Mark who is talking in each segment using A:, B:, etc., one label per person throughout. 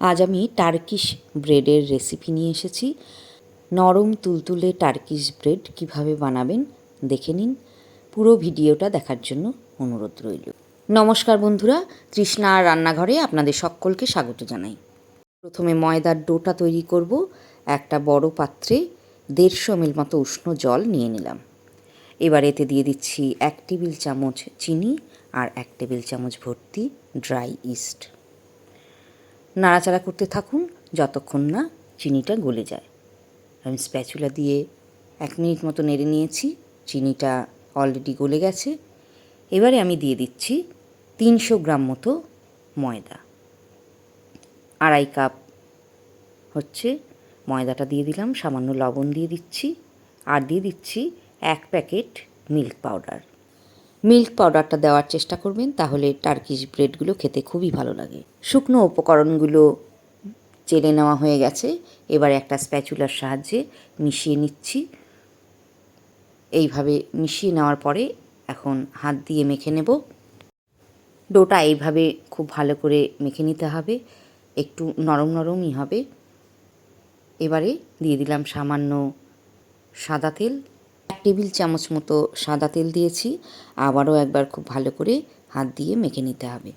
A: আজ আমি Turkish ব্রেডের recipe নিয়ে এসেছি। নরম তুলতুলে টার্কিশ ব্রেড কীভাবে বানাবেন দেখে নিন। পুরো ভিডিওটা দেখার জন্য অনুরোধ রইল। নমস্কার বন্ধুরা, তৃষ্ণা রান্নাঘরে আপনাদের সকলকে স্বাগত জানাই। প্রথমে ময়দার ডোটা তৈরি করব, একটা বড় পাত্রে দেড়শো এমএল মতো উষ্ণ জল নিয়ে নিলাম। এবার এতে দিয়ে দিচ্ছি এক টেবিল চামচ চিনি আর এক টেবিল চামচ ভর্তি ড্রাই ইস্ট। নাড়াচাড়া করতে থাকুন যতক্ষণ না চিনিটা গলে যায়। আমি স্প্যাচুলা দিয়ে এক মিনিট মতো নেড়ে নিয়েছি, চিনিটা অলরেডি গলে গেছে। এবারে আমি দিয়ে দিচ্ছি তিনশো গ্রাম মতো ময়দা। আড়াই কাপ হচ্ছে ময়দাটা দিয়ে দিলাম, সামান্য লবণ দিয়ে দিচ্ছি, আর দিয়ে দিচ্ছি এক প্যাকেট মিল্ক পাউডার। মিল্ক পাউডারটা দেওয়ার চেষ্টা করবেন, তাহলে টার্কিশ ব্রেডগুলো খেতে খুবই ভালো লাগে। শুকনো উপকরণগুলো চেলে নেওয়া হয়ে গেছে। এবার একটা স্প্যাচুলার সাহায্যে মিশিয়ে নিচ্ছি। এইভাবে মিশিয়ে নেওয়ার পরে এখন হাত দিয়ে মেখে নেব। ডোটা এইভাবে খুব ভালো করে মেখে নিতে হবে। একটু নরম নরমই হবে। এবারে দিয়ে দিলাম সামান্য সাদা তেল। টেবিল চামচ মতো সাদা তেল দিয়েছি। আবারও একবার খুব ভালো করে হাত দিয়ে মেখে নিতে হবে।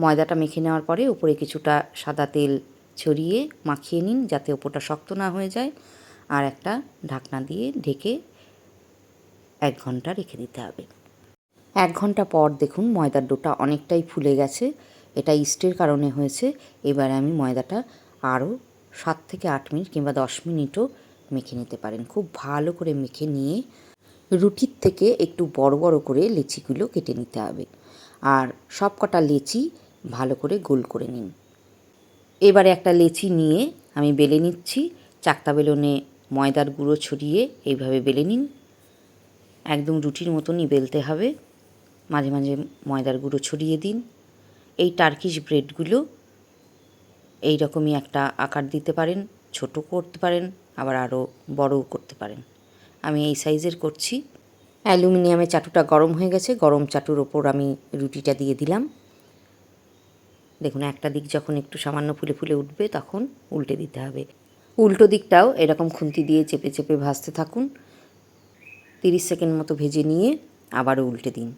A: ময়দাটা মেখে নেওয়ার পরে উপরে কিছুটা সাদা তেল ছড়িয়ে মাখিয়ে নিন যাতে ওপরটা শক্ত না হয়ে যায়। আর একটা ঢাকনা দিয়ে ঢেকে এক ঘণ্টা রেখে দিতে হবে। এক ঘণ্টা পর দেখুন ময়দার ডোটা অনেকটাই ফুলে গেছে। এটা ইস্টের কারণে হয়েছে। এবার আমি ময়দাটা আরও সাত থেকে আট মিনিট কিংবা দশ মিনিটও মেখে নিতে পারেন। খুব ভালো করে মেখে নিয়ে রুটির থেকে একটু বড় বড় করে লেচিগুলো কেটে নিতে হবে। আর সব কটা লেচি ভালো করে গোল করে নিন। এবারে একটা লেচি নিয়ে আমি বেলে নিচ্ছি। চাকতা বেলনে ময়দার গুঁড়ো ছড়িয়ে এইভাবে বেলে নিন। একদম রুটির মতনই বেলতে হবে। মাঝে মাঝে ময়দার গুঁড়ো ছড়িয়ে দিন। এই টার্কিশ ব্রেডগুলো এই রকমই একটা আকার দিতে পারেন। ছোট করতে পারেন, আবার আরও বড়ও করতে পারেন। আমি এই সাইজের করছি। অ্যালুমিনিয়ামের চাটুটা গরম হয়ে গেছে, গরম চাটুর ওপর আমি রুটিটা দিয়ে দিলাম। দেখুন, একটা দিক যখন একটু সামান্য ফুলে ফুলে উঠবে, তখন উল্টে দিতে হবে। উল্টো দিকটাও এরকম খুন্তি দিয়ে চেপে চেপে ভাজতে থাকুন। তিরিশ সেকেন্ড মতো ভেজে নিয়ে আবারও উল্টে দিন।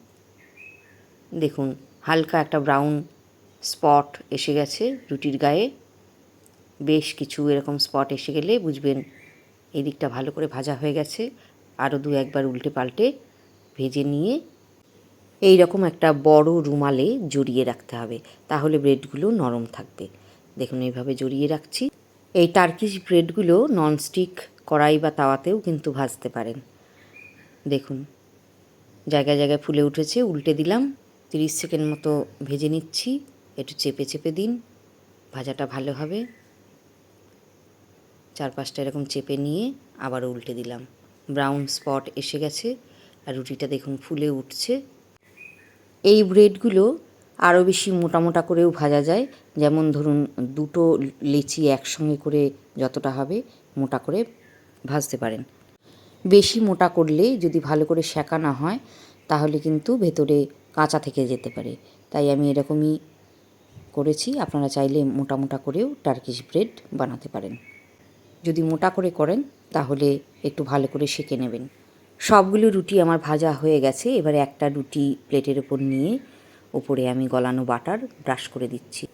A: দেখুন, হালকা একটা ব্রাউন স্পট এসে গেছে রুটির গায়ে। বেশ কিছু এরকম স্পট এসে গেলে বুঝবেন এই দিকটা ভালো করে ভাজা হয়ে গেছে। আরও দু একবার উল্টে পাল্টে ভেজে নিয়ে এই রকম একটা বড় রুমালে জড়িয়ে রাখতে হবে। তাহলে ব্রেডগুলো নরম থাকবে। দেখুন এইভাবে জড়িয়ে রাখছি। এই টার্কিশ ব্রেডগুলো ননস্টিক কড়াই বা তাওয়াতেও কিন্তু ভাজতে পারেন। দেখুন জায়গায় জায়গায় ফুলে উঠেছে, উল্টে দিলাম। তিরিশ সেকেন্ড মতো ভেজে নিচ্ছি। একটু চেপে চেপে দিন। ভাজাটা ভালো হবে। চার পাঁচটা এরকম চেপে নিয়ে আবার উল্টে দিলাম। ব্রাউন স্পট এসে গেছে আর রুটিটা দেখুন ফুলে উঠছে। এই ব্রেডগুলো আরও বেশি মোটা মোটা করেও ভাজা যায়। যেমন ধরুন দুটো লেচি একসঙ্গে করে যতটা হবে মোটা করে ভাজতে পারেন। বেশি মোটা করলে যদি ভালো করে সেঁকা না হয়, তাহলে কিন্তু ভেতরে কাঁচা থেকে যেতে পারে। তাই আমি এরকমই করেছি। আপনারা চাইলে মোটা মোটা করেও টার্কিশ ব্রেড বানাতে পারেন। যদি মোটা করে করেন, তাহলে একটু ভালো করে সেঁকে নেবেন। সবগুলো রুটি আমার ভাজা হয়ে গেছে, এবারে একটা রুটি প্লেটের ওপর নিয়ে ওপরে আমি গলানো বাটার ব্রাশ করে দিচ্ছি।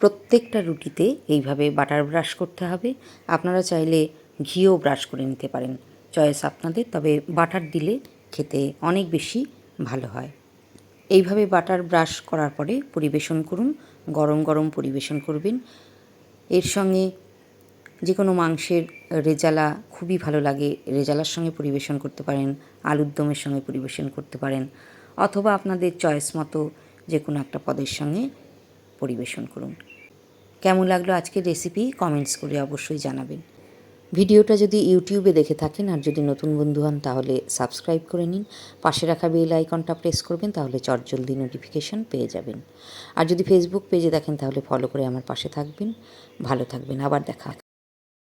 A: প্রত্যেকটা রুটিতে এইভাবে বাটার ব্রাশ করতে হবে। আপনারা চাইলে ঘিও ব্রাশ করে নিতে পারেন, চয়েস আপনাদের, তবে বাটার দিলে খেতে অনেক বেশি ভালো হয়। এইভাবে বাটার ব্রাশ করার পরে পরিবেশন করুন, গরম গরম পরিবেশন করবেন। এর সঙ্গে যে কোনো মাংসের রেজালা খুবই ভালো লাগে। রেজালার সঙ্গে পরিবেশন করতে পারেন আলুর দমের সঙ্গে পরিবেশন করতে পারেন, অথবা আপনাদের চয়েস মতো যে কোনো একটা পদের সঙ্গে পরিবেশন করুন। কেমন লাগল আজকের রেসিপি? কমেন্টস করে অবশ্যই জানাবেন। ভিডিওটা যদি ইউটিউবে দেখে থাকেন আর যদি নতুন বন্ধু হন তাহলে সাবস্ক্রাইব করে নিন। পাশে রাখা বেল আইকনটা প্রেস করবেন তাহলে চটজলদি নোটিফিকেশান পেয়ে যাবেন। আর যদি ফেসবুক পেজে দেখেন তাহলে ফলো করে আমার পাশে থাকবেন। ভালো থাকবেন, আবার দেখা